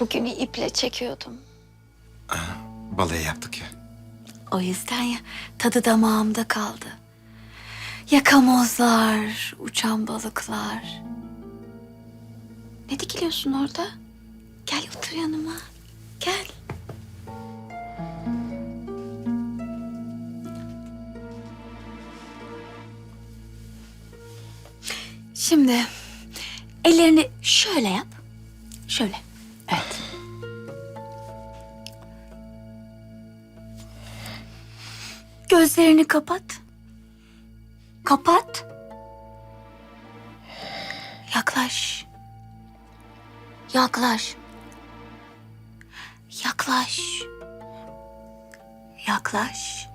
Bugünü iple çekiyordum. Balayı yaptık ya. O yüzden ya tadı damağımda kaldı. Yakamozlar, uçan balıklar. Ne dikiliyorsun orada? Gel otur yanıma. Gel. Şimdi ellerini şöyle yap. Şöyle. Evet. Gözlerini kapat. Kapat. Yaklaş. Yaklaş. Yaklaş. Yaklaş.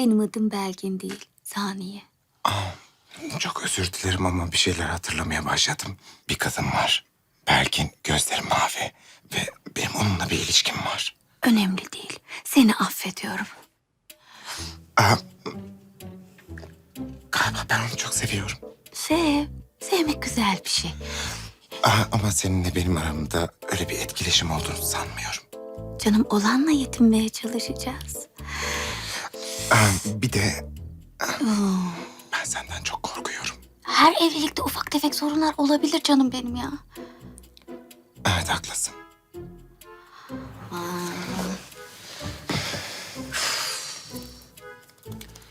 Benim adım Belgin değil, Saniye. Çok özür dilerim ama bir şeyler hatırlamaya başladım. Bir kadın var. Belgin, gözleri mavi. Ve benim onunla bir ilişkim var. Önemli değil. Seni affediyorum. Aa, galiba ben onu çok seviyorum. Sev. Sevmek güzel bir şey. Aa, ama seninle benim aramda öyle bir etkileşim olduğunu sanmıyorum. Canım olanla yetinmeye çalışacağız. Bir de ben senden çok korkuyorum. Her evlilikte ufak tefek sorunlar olabilir canım benim ya. Evet haklısın.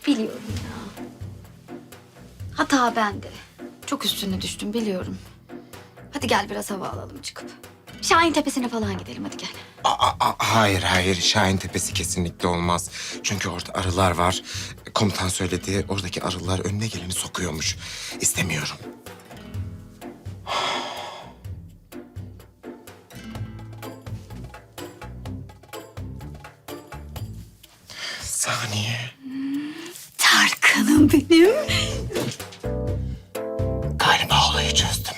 Biliyorum ya. Hata bende. Çok üstüne düştüm biliyorum. Hadi gel biraz hava alalım çıkıp. Şahin Tepesi'ne falan gidelim hadi gel. Aa, aa, hayır hayır Şahin Tepesi kesinlikle olmaz. Çünkü orada arılar var. Komutan söyledi oradaki arılar önüne geleni sokuyormuş. İstemiyorum. Saniye. Tarkan'ım benim. Galiba olayı çözdüm.